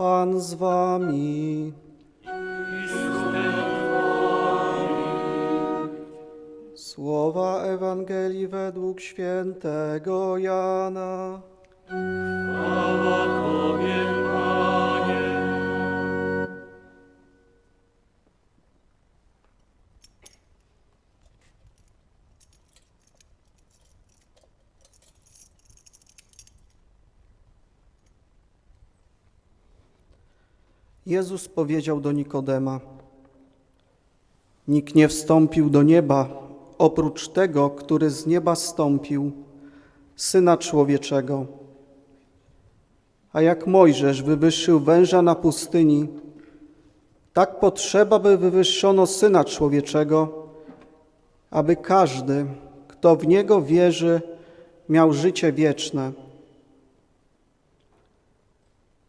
Pan z wami. Słowa Ewangelii według świętego Jana. Jezus powiedział do Nikodema: Nikt nie wstąpił do nieba oprócz tego, który z nieba stąpił, syna człowieczego. A jak Mojżesz wywyższył węża na pustyni, tak potrzeba, by wywyższono syna człowieczego, aby każdy, kto w niego wierzy, miał życie wieczne.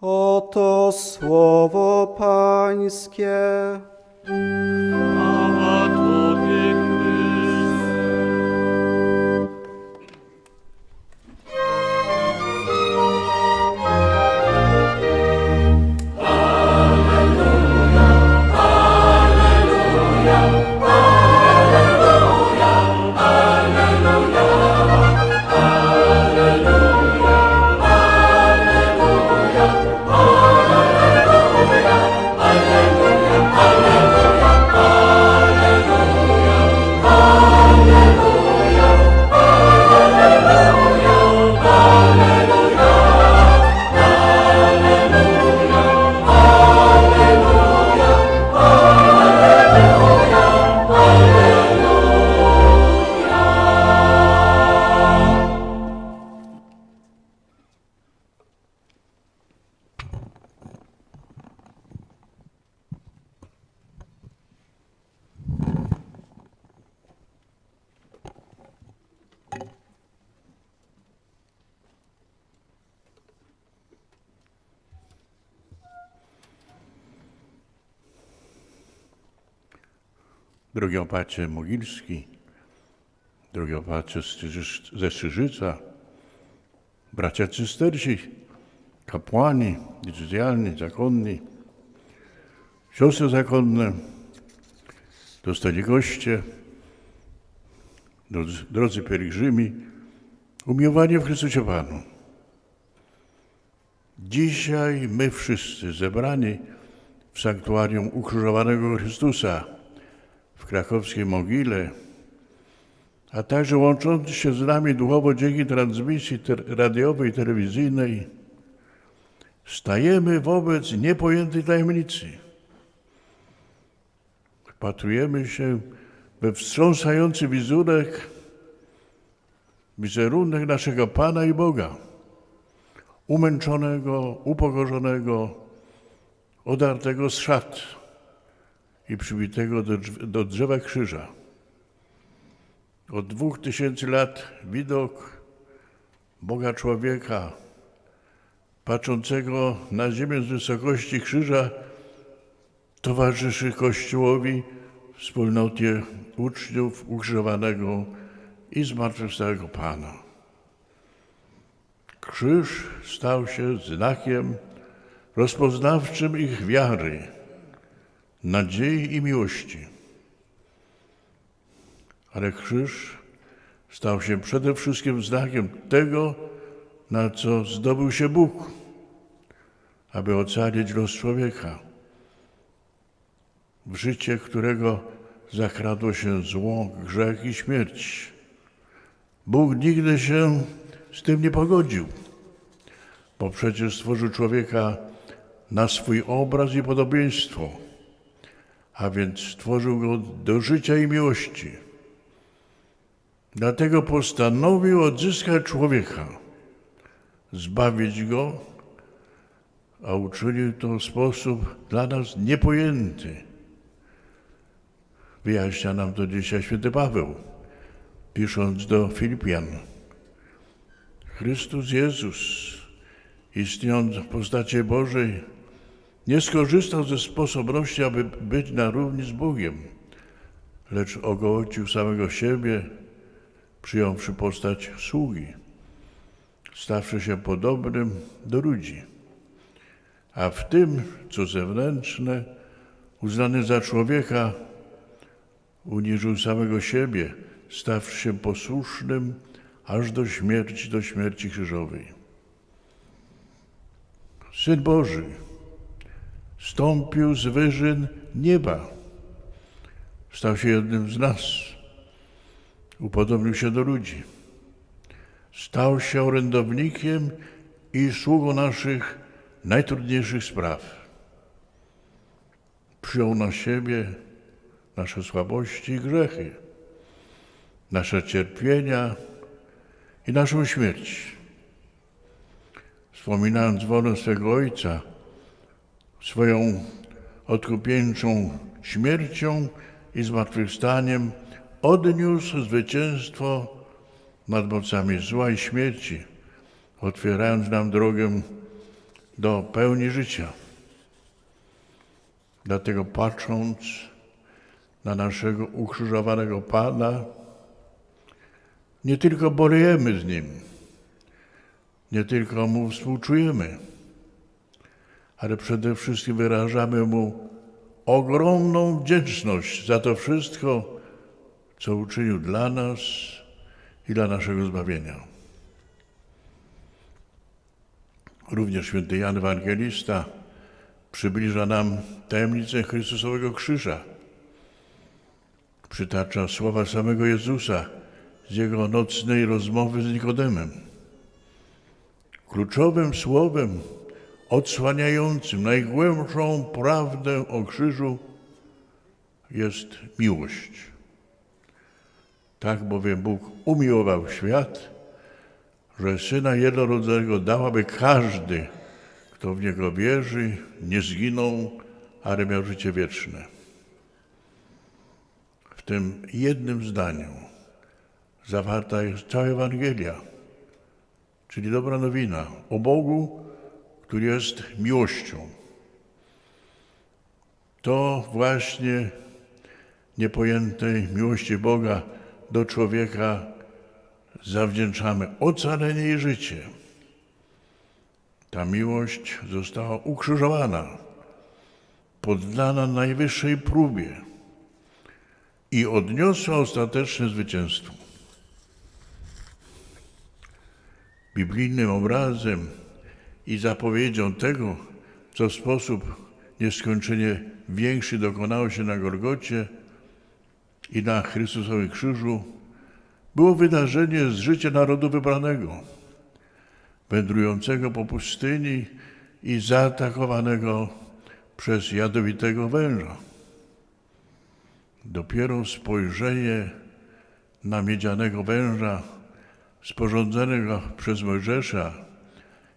Oto słowo Pańskie. Drogi opacie Mogilski, drogi opacie ze Strzyżyca, bracia cystersi, kapłani, licencjalni, zakonni, siostry zakonne, dostali goście, drodzy, drodzy pielgrzymi, umiłowani w Chrystusie Panu. Dzisiaj my wszyscy zebrani w sanktuarium ukrzyżowanego Chrystusa w krakowskiej mogile, a także łączący się z nami duchowo dzięki transmisji radiowej i telewizyjnej, stajemy wobec niepojętej tajemnicy. Wpatrujemy się we wstrząsający wizerunek, wizerunek naszego Pana i Boga, umęczonego, upokorzonego, odartego z szat i przybitego do, do drzewa krzyża. Od dwóch tysięcy lat widok Boga człowieka, patrzącego na ziemię z wysokości krzyża, towarzyszy Kościołowi wspólnocie uczniów ukrzyżowanego i zmartwychwstałego Pana. Krzyż stał się znakiem rozpoznawczym ich wiary nadziei i miłości. Ale krzyż stał się przede wszystkim znakiem tego, na co zdobył się Bóg, aby ocalić los człowieka, w życie którego zakradło się zło, grzech i śmierć. Bóg nigdy się z tym nie pogodził, bo przecież stworzył człowieka na swój obraz i podobieństwo a więc stworzył go do życia i miłości. Dlatego postanowił odzyskać człowieka, zbawić go, a uczynił to w sposób dla nas niepojęty. Wyjaśnia nam to dzisiaj święty Paweł, pisząc do Filipian. Chrystus Jezus, istniejąc w postaci Bożej, nie skorzystał ze sposobności, aby być na równi z Bogiem, lecz ogołocił samego siebie, przyjąwszy postać sługi, stawszy się podobnym do ludzi. A w tym, co zewnętrzne, uznany za człowieka, uniżył samego siebie, stawszy się posłusznym aż do śmierci, do śmierci krzyżowej. Syn Boży stąpił z wyżyn nieba, stał się jednym z nas, upodobnił się do ludzi, stał się orędownikiem i sługą naszych najtrudniejszych spraw. Przyjął na siebie nasze słabości i grzechy, nasze cierpienia i naszą śmierć. Wspominając wolę swego Ojca, swoją odkupieńczą śmiercią i zmartwychwstaniem odniósł zwycięstwo nad mocami zła i śmierci, otwierając nam drogę do pełni życia. Dlatego patrząc na naszego ukrzyżowanego Pana, nie tylko bolejemy z Nim, nie tylko Mu współczujemy, ale przede wszystkim wyrażamy Mu ogromną wdzięczność za to wszystko, co uczynił dla nas i dla naszego zbawienia. Również święty Jan Ewangelista przybliża nam tajemnicę Chrystusowego krzyża. Przytacza słowa samego Jezusa z jego nocnej rozmowy z Nikodemem. Kluczowym słowem odsłaniającym najgłębszą prawdę o krzyżu jest miłość. Tak bowiem Bóg umiłował świat, że Syna Jednorodzonego dał, aby każdy, kto w Niego wierzy, nie zginął, ale miał życie wieczne. W tym jednym zdaniu zawarta jest cała Ewangelia, czyli dobra nowina o Bogu, który jest miłością. To właśnie niepojętej miłości Boga do człowieka zawdzięczamy ocalenie i życie. Ta miłość została ukrzyżowana, poddana najwyższej próbie i odniosła ostateczne zwycięstwo. Biblijnym obrazem i zapowiedzią tego, co w sposób nieskończenie większy dokonało się na Golgocie i na Chrystusowym krzyżu, było wydarzenie z życia narodu wybranego, wędrującego po pustyni i zaatakowanego przez jadowitego węża. Dopiero spojrzenie na miedzianego węża sporządzonego przez Mojżesza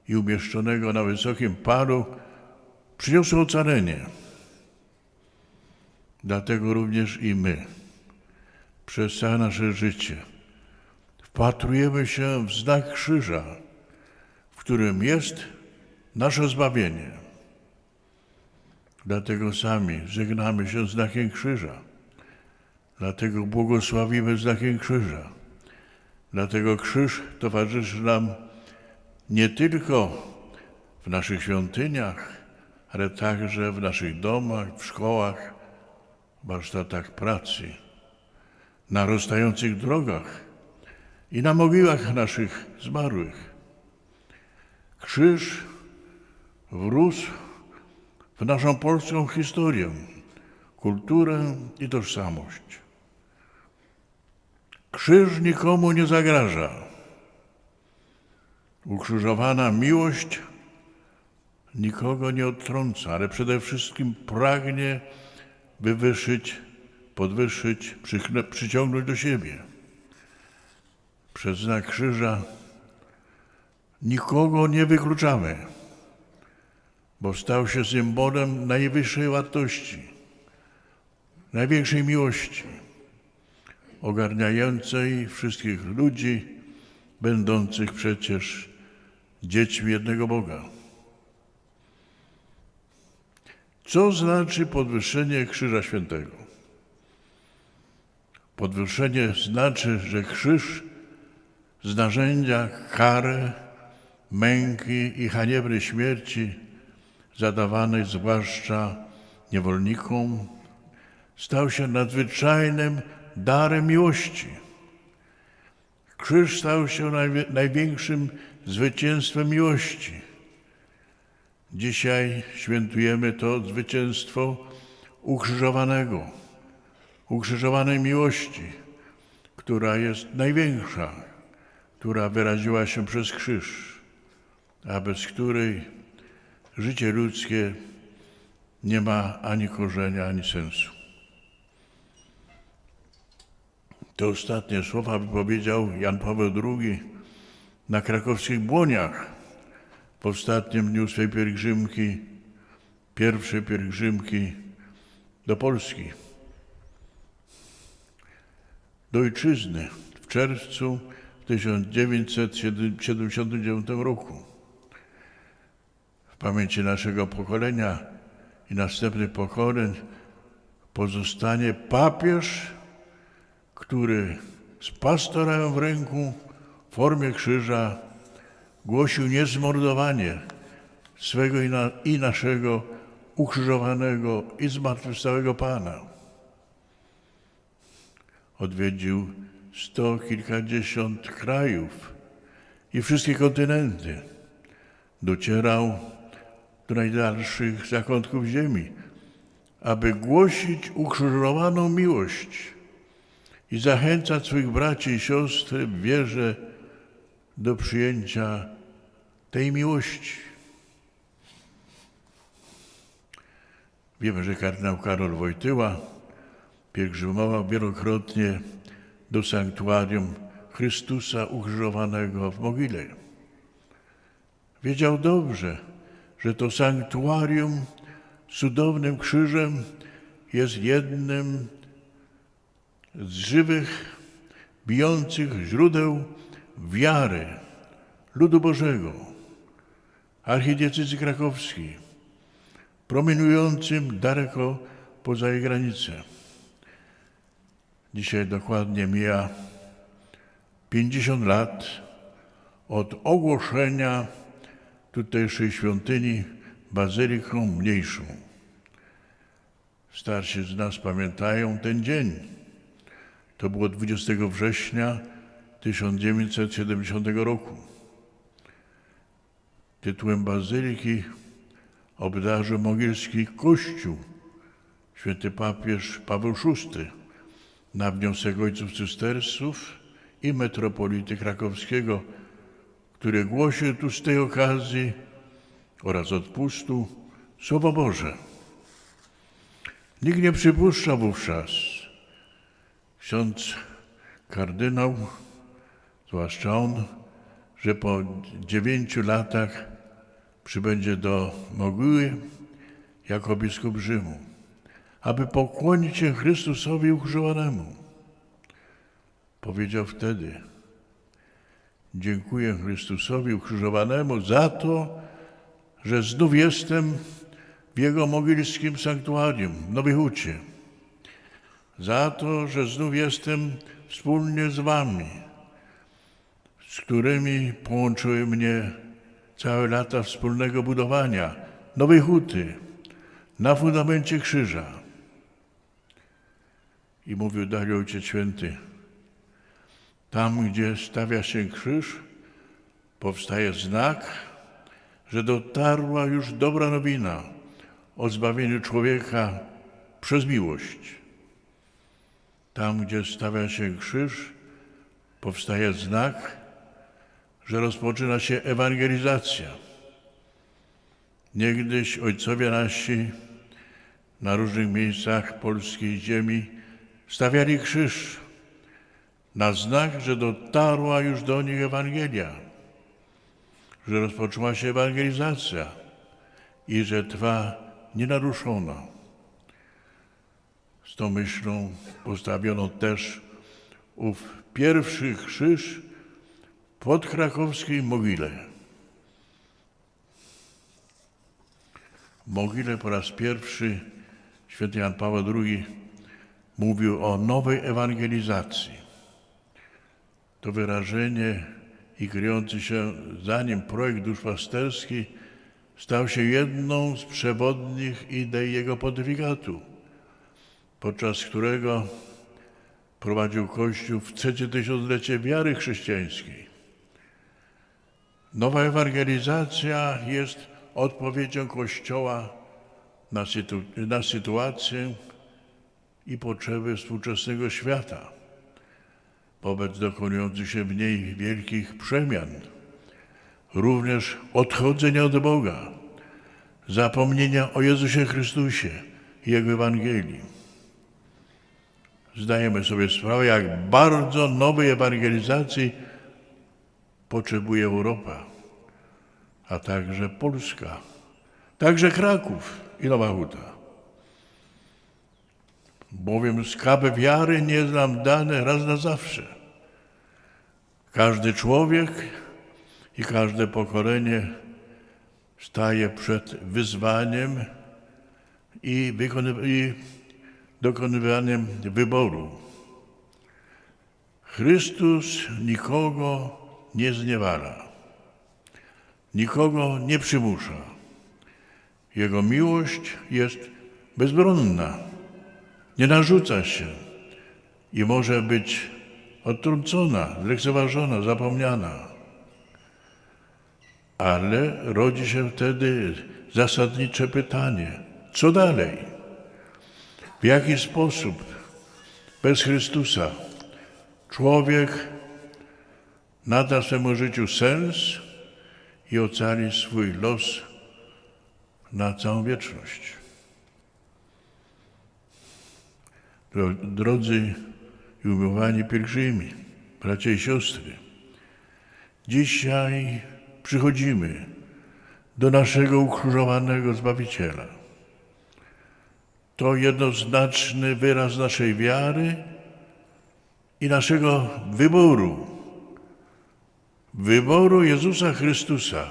i umieszczonego na wysokim paru przyniosło ocalenie. Dlatego również i my przez całe nasze życie wpatrujemy się w znak krzyża, w którym jest nasze zbawienie. Dlatego sami żegnamy się znakiem krzyża. Dlatego błogosławimy znakiem krzyża. Dlatego krzyż towarzyszy nam nie tylko w naszych świątyniach, ale także w naszych domach, w szkołach, warsztatach pracy, na rozstających drogach i na mogiłach naszych zmarłych. Krzyż wrósł w naszą polską historię, kulturę i tożsamość. Krzyż nikomu nie zagraża. Ukrzyżowana miłość nikogo nie odtrąca, ale przede wszystkim pragnie wywyższyć, podwyższyć, przyciągnąć do siebie. Przez znak krzyża nikogo nie wykluczamy. bo stał się symbolem najwyższej wartości, największej miłości, ogarniającej wszystkich ludzi, będących przecież dziećmi jednego Boga. Co znaczy podwyższenie Krzyża Świętego? Podwyższenie znaczy, że krzyż z narzędzia kary, męki i haniebnej śmierci zadawanej zwłaszcza niewolnikom, stał się nadzwyczajnym darem miłości. Krzyż stał się największym zwycięstwem miłości. Dzisiaj świętujemy to zwycięstwo ukrzyżowanego, ukrzyżowanej miłości, która jest największa, która wyraziła się przez krzyż, a bez której życie ludzkie nie ma ani korzenia, ani sensu. Te ostatnie słowa wypowiedział Jan Paweł II na krakowskich błoniach w ostatnim dniu swej pielgrzymki, pierwszej pielgrzymki do Polski, do ojczyzny w czerwcu 1979 roku. W pamięci naszego pokolenia i następnych pokoleń pozostanie papież, który z pastorałem w ręku w formie krzyża głosił niezmordowanie swego i, na, i naszego ukrzyżowanego i zmartwychwstałego Pana. Odwiedził sto kilkadziesiąt krajów i wszystkie kontynenty. Docierał do najdalszych zakątków ziemi, aby głosić ukrzyżowaną miłość i zachęcać swych braci i siostry w wierze do przyjęcia tej miłości. Wiemy, że kardynał Karol Wojtyła pielgrzymował wielokrotnie do sanktuarium Chrystusa ukrzyżowanego w Mogile. Wiedział dobrze, że to sanktuarium z cudownym krzyżem jest jednym z żywych, bijących źródeł wiary ludu Bożego, archidiecezy krakowskiej, promienującym daleko poza jej granice. Dzisiaj dokładnie mija 50 lat od ogłoszenia tutejszej świątyni bazyliką mniejszą. Starsi z nas pamiętają ten dzień. To było 20 września 1970 roku. Tytułem bazyliki obdarzył mogilski kościół święty papież Paweł VI na wniosek ojców cystersów i metropolity krakowskiego, który głosił tu z tej okazji oraz odpustu Słowo Boże. Nikt nie przypuszczał wówczas, ksiądz kardynał, zwłaszcza on, że po dziewięciu latach przybędzie do Moguły jako biskup Rzymu, aby pokłonić się Chrystusowi ukrzyżowanemu. Powiedział wtedy, dziękuję Chrystusowi ukrzyżowanemu za to, że znów jestem w Jego mogilskim sanktuarium w Nowej. Za to, że znów jestem wspólnie z Wami, z którymi połączyły mnie całe lata wspólnego budowania Nowej Huty na fundamencie krzyża. I mówił dalej Ojciec Święty, tam, gdzie stawia się krzyż, powstaje znak, że dotarła już dobra nowina o zbawieniu człowieka przez miłość. Tam, gdzie stawia się krzyż, powstaje znak, że rozpoczyna się ewangelizacja. Niegdyś ojcowie nasi na różnych miejscach polskiej ziemi stawiali krzyż na znak, że dotarła już do nich Ewangelia, że rozpoczęła się ewangelizacja i że trwa nienaruszona. Z tą myślą postawiono też ów pierwszy krzyż w podkrakowskiej mogile. Mogile po raz pierwszy święty Jan Paweł II mówił o nowej ewangelizacji. To wyrażenie i kryjący się za nim projekt duszpasterski stał się jedną z przewodnich idei jego pontyfikatu, podczas którego prowadził Kościół w trzecie tysiąclecie wiary chrześcijańskiej. Nowa ewangelizacja jest odpowiedzią Kościoła na, sytu, na sytuację i potrzeby współczesnego świata wobec dokonujących się w niej wielkich przemian, również odchodzenia od Boga, zapomnienia o Jezusie Chrystusie i Jego Ewangelii. Zdajemy sobie sprawę, jak bardzo nowej ewangelizacji potrzebuje Europa, a także Polska, także Kraków i Nowa Huta. Bowiem skawy wiary nie jest nam dane raz na zawsze. Każdy człowiek i każde pokolenie staje przed wyzwaniem i, i dokonywaniem wyboru. Chrystus nikogo nie zniewala, nikogo nie przymusza. Jego miłość jest bezbronna, nie narzuca się i może być odtrącona, zlekceważona, zapomniana. Ale rodzi się wtedy zasadnicze pytanie: co dalej? W jaki sposób bez Chrystusa człowiek nada swemu życiu sens i ocali swój los na całą wieczność? Dro- Drodzy i umiłowani pielgrzymi, bracia i siostry, dzisiaj przychodzimy do naszego ukrzyżowanego Zbawiciela. To jednoznaczny wyraz naszej wiary i naszego wyboru. Wyboru Jezusa Chrystusa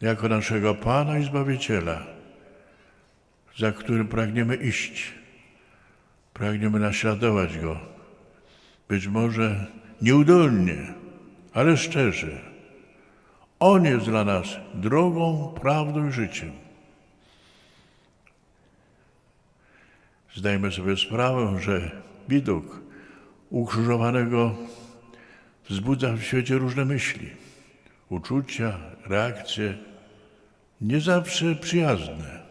jako naszego Pana i Zbawiciela, za którym pragniemy iść. Pragniemy naśladować Go. Być może nieudolnie, ale szczerze. On jest dla nas drogą, prawdą i życiem. Zdajemy sobie sprawę, że widok ukrzyżowanego wzbudza w świecie różne myśli, uczucia, reakcje, nie zawsze przyjazne.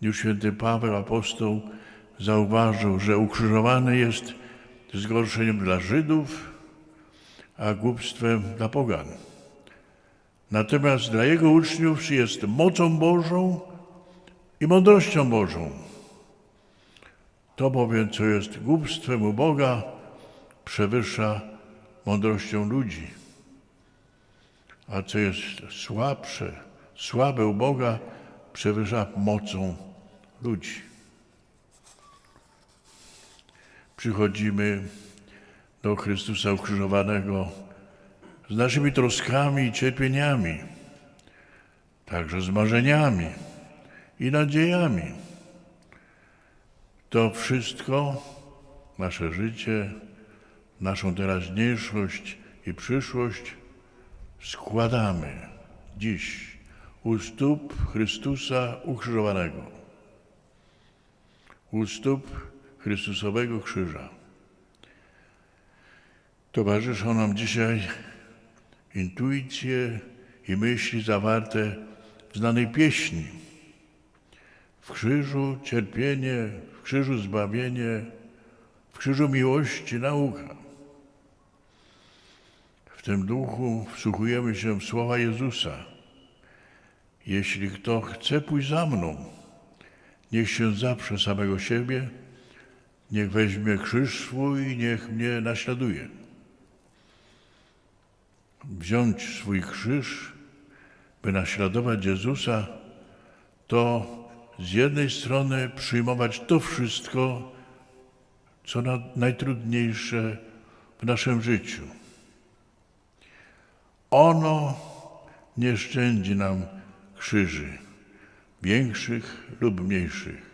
Już święty Paweł apostoł zauważył, że ukrzyżowany jest zgorszeniem dla Żydów, a głupstwem dla pogan. Natomiast dla jego uczniów jest mocą Bożą i mądrością Bożą. To bowiem, co jest głupstwem u Boga, przewyższa mądrością ludzi. A co jest słabsze, słabe u Boga, przewyższa mocą ludzi. Przychodzimy do Chrystusa ukrzyżowanego z naszymi troskami i cierpieniami, także z marzeniami i nadziejami. To wszystko, nasze życie, naszą teraźniejszość i przyszłość składamy dziś u stóp Chrystusa ukrzyżowanego, u stóp Chrystusowego krzyża. Towarzyszą nam dzisiaj intuicje i myśli zawarte w znanej pieśni. W krzyżu cierpienie, w krzyżu zbawienie, w krzyżu miłości nauka. Tym duchu wsłuchujemy się w słowa Jezusa. Jeśli kto chce pójść za mną, niech się zaprze samego siebie, niech weźmie krzyż swój i niech mnie naśladuje. Wziąć swój krzyż by naśladować Jezusa, to z jednej strony przyjmować to wszystko, co na, najtrudniejsze w naszym życiu. Ono nie szczędzi nam krzyży, większych lub mniejszych.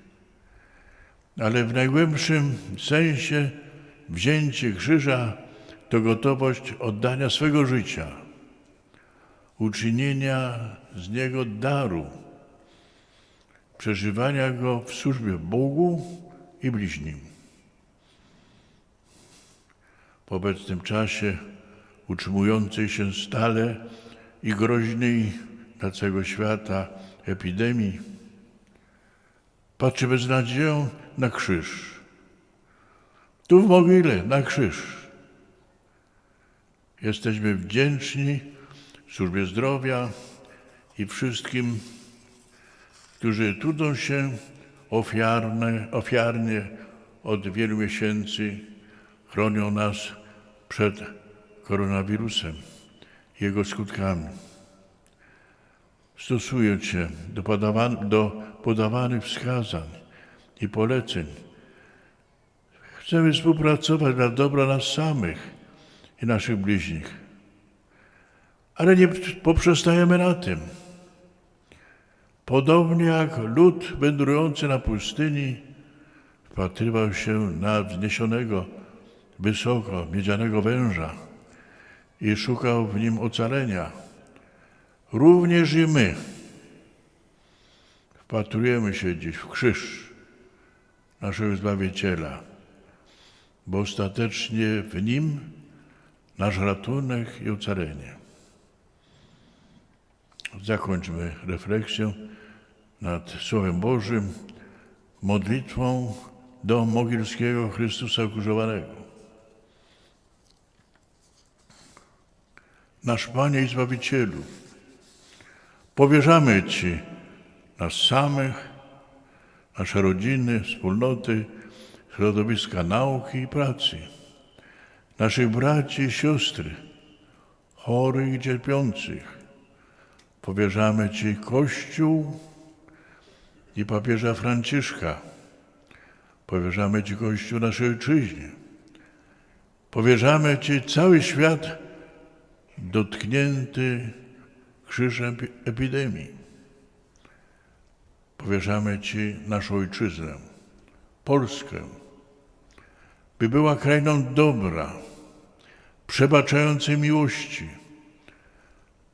Ale w najgłębszym sensie wzięcie krzyża to gotowość oddania swego życia, uczynienia z niego daru, przeżywania go w służbie Bogu i bliźnim. W obecnym czasie utrzymującej się stale i groźnej dla całego świata epidemii, patrzymy z nadzieją na krzyż. Tu w mogile, na krzyż. Jesteśmy wdzięczni służbie zdrowia i wszystkim, którzy trudzą się ofiarne, ofiarnie od wielu miesięcy, chronią nas przed koronawirusem jego skutkami. Stosując się do, podawan- do podawanych wskazań i poleceń, chcemy współpracować dla dobra nas samych i naszych bliźnich. Ale nie poprzestajemy na tym. Podobnie jak lud wędrujący na pustyni wpatrywał się na wzniesionego wysoko miedzianego węża i szukał w nim ocalenia. Również i my wpatrujemy się dziś w krzyż naszego Zbawiciela, bo ostatecznie w nim nasz ratunek i ocalenie. Zakończmy refleksję nad Słowem Bożym modlitwą do Mogilskiego Chrystusa ukrzyżowanego. Nasz Panie i Zbawicielu, powierzamy Ci nas samych, nasze rodziny, wspólnoty, środowiska nauki i pracy, naszych braci i siostry, chorych i cierpiących. Powierzamy Ci Kościół i papieża Franciszka. Powierzamy Ci Kościół naszej ojczyźnie. Powierzamy Ci cały świat dotknięty krzyżem epi- epidemii. Powierzamy Ci naszą ojczyznę, Polskę, by była krainą dobra, przebaczającej miłości,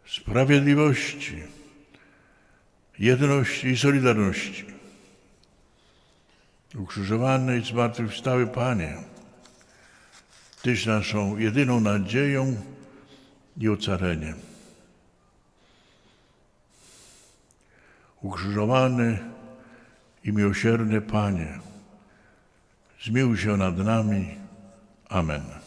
sprawiedliwości, jedności i solidarności. Ukrzyżowany i zmartwychwstały Panie, Tyś naszą jedyną nadzieją i ocaleniem. Ukrzyżowany i miłosierny Panie, zmiłuj się nad nami. Amen.